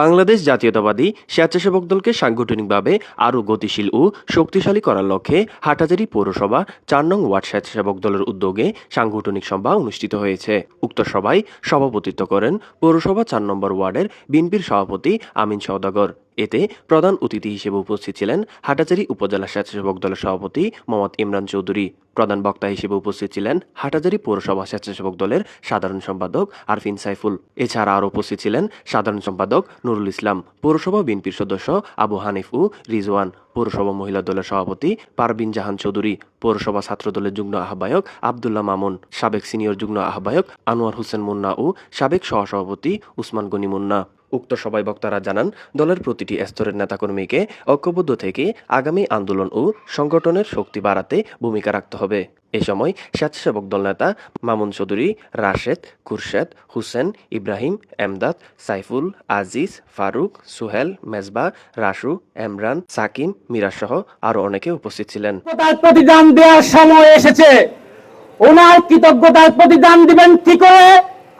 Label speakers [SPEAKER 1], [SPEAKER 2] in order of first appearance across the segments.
[SPEAKER 1] বাংলাদেশ জাতীয়তাবাদী স্বেচ্ছাসেবক দলকে সাংগঠনিকভাবে আরও গতিশীল ও শক্তিশালী করার লক্ষ্যে হাটাজারি পৌরসভা চার নং ওয়ার্ড স্বেচ্ছাসেবক দলের উদ্যোগে সাংগঠনিক সভা অনুষ্ঠিত হয়েছে। উক্ত সভায় সভাপতিত্ব করেন পৌরসভা চার নম্বর ওয়ার্ডের বিএনপির সভাপতি আমিন সওদাগর। এতে প্রধান অতিথি হিসেবে উপস্থিত ছিলেন হাটাজারি উপজেলা স্বেচ্ছাসেবক দলের সভাপতি মোহাম্মদ ইমরান চৌধুরী। প্রধান বক্তা হিসেবে উপস্থিত ছিলেন হাটাজারি পৌরসভা স্বেচ্ছাসেবক দলের সাধারণ সম্পাদক আরফিন সাইফুল। এছাড়া আরও উপস্থিত ছিলেন সাধারণ সম্পাদক নুরুল ইসলাম, পৌরসভা বিএনপির সদস্য আবু হানিফ ও রিজওয়ান, পৌরসভা মহিলা দলের সভাপতি পারবিন জাহান চৌধুরী, পৌরসভা ছাত্র দলের যুগ্ম আহ্বায়ক আবদুল্লাহ মামুন, সাবেক সিনিয়র যুগ্ম আহ্বায়ক আনোয়ার হোসেন মুন্না ও সাবেক সহসভাপতি উসমান গনি মুন্না। উক্ত সবাই বক্তারা জানান, দলের প্রতিটি স্তরের নেতাকর্মীকে ঐক্যবদ্ধ থেকে আগামী আন্দোলন ও সংগঠনের শক্তি বাড়াতে ভূমিকা রাখতে হবে। এ সময় স্বেচ্ছাসেবক দল নেতা মামুন চৌধুরী, রাশেদ, খুরশেদ, হুসেন, ইব্রাহিম, এমদাদ, সাইফুল, আজিজ, ফারুক, সুহেল, মেজবা রাসু এমরান, সাকিম মিরাসহ আরও অনেকে উপস্থিত ছিলেন।
[SPEAKER 2] প্রতিদান দেওয়ার সময় এসেছে। ওনার কৃতজ্ঞতার প্রতিদান দিবেন কি করে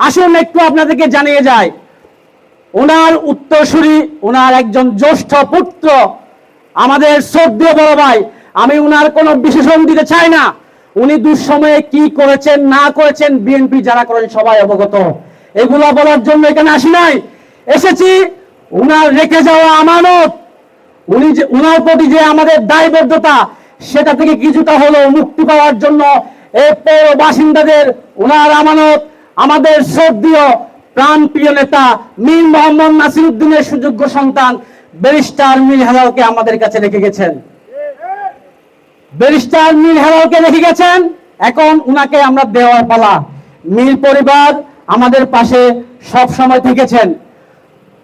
[SPEAKER 2] আসুন একটু আপনাদেরকে জানিয়ে যায় ওনার উত্তরসূরি, ওনার একজন জ্যেষ্ঠ পুত্র, আমাদের শ্রদ্ধেয় বড় ভাই, আমি ওনার কোনো বিশেষণ দিতে চাই না। উনি দুঃসময়ে কি করেছেন, না করেছেন বিএনপি যারা করেন সবাই অবগত। এগুলা বলার জন্য এখানে আসি নাই। এসেছি, উনার রেখে যাওয়া আমানত। উনি যে, উনার প্রতি যে আমাদের দায়বদ্ধতা, সেটা থেকে কিছুটা হলেও মুক্তি পাওয়ার জন্য এই পৌর বাসিন্দাদের উনার আমানত, আমাদের শ্রদ্ধীয় প্রাণ প্রিয় নেতা মীর মোহাম্মদ নাসির উদ্দিনের সুযোগ্য সন্তান ব্যারিস্টার মীর হেলালকে আমাদের কাছে রেখে গেছেন। ব্যারিস্টার মীর হেলালকে রেখে গেছেন, এখন উনাকে আমরা দেওয়ার পালা। মীর পরিবার আমাদের পাশে সব সময় থেকেছেন।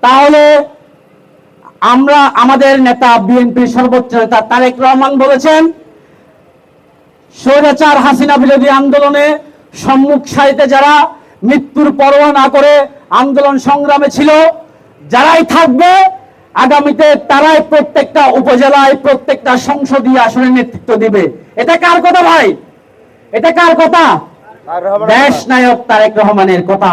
[SPEAKER 2] তাহলে আমরা আমাদের নেতা, বিএনপির সর্বোচ্চ নেতা তারেক রহমান বলেছেন, স্বৈরাচার হাসিনা বিরোধী আন্দোলনে সম্মুখ সারিতে যারা মৃত্যুর পরোয়া না করে আন্দোলন সংগ্রামে ছিল যারাই থাকবে আগামীতে তারাই প্রত্যেকটা উপজেলায় প্রত্যেকটা সংসদীয় আসনে নেতৃত্ব দিবে। এটা কার কথা ভাই? এটা কার কথা? দেশ নায়ক তারেক রহমানের কথা।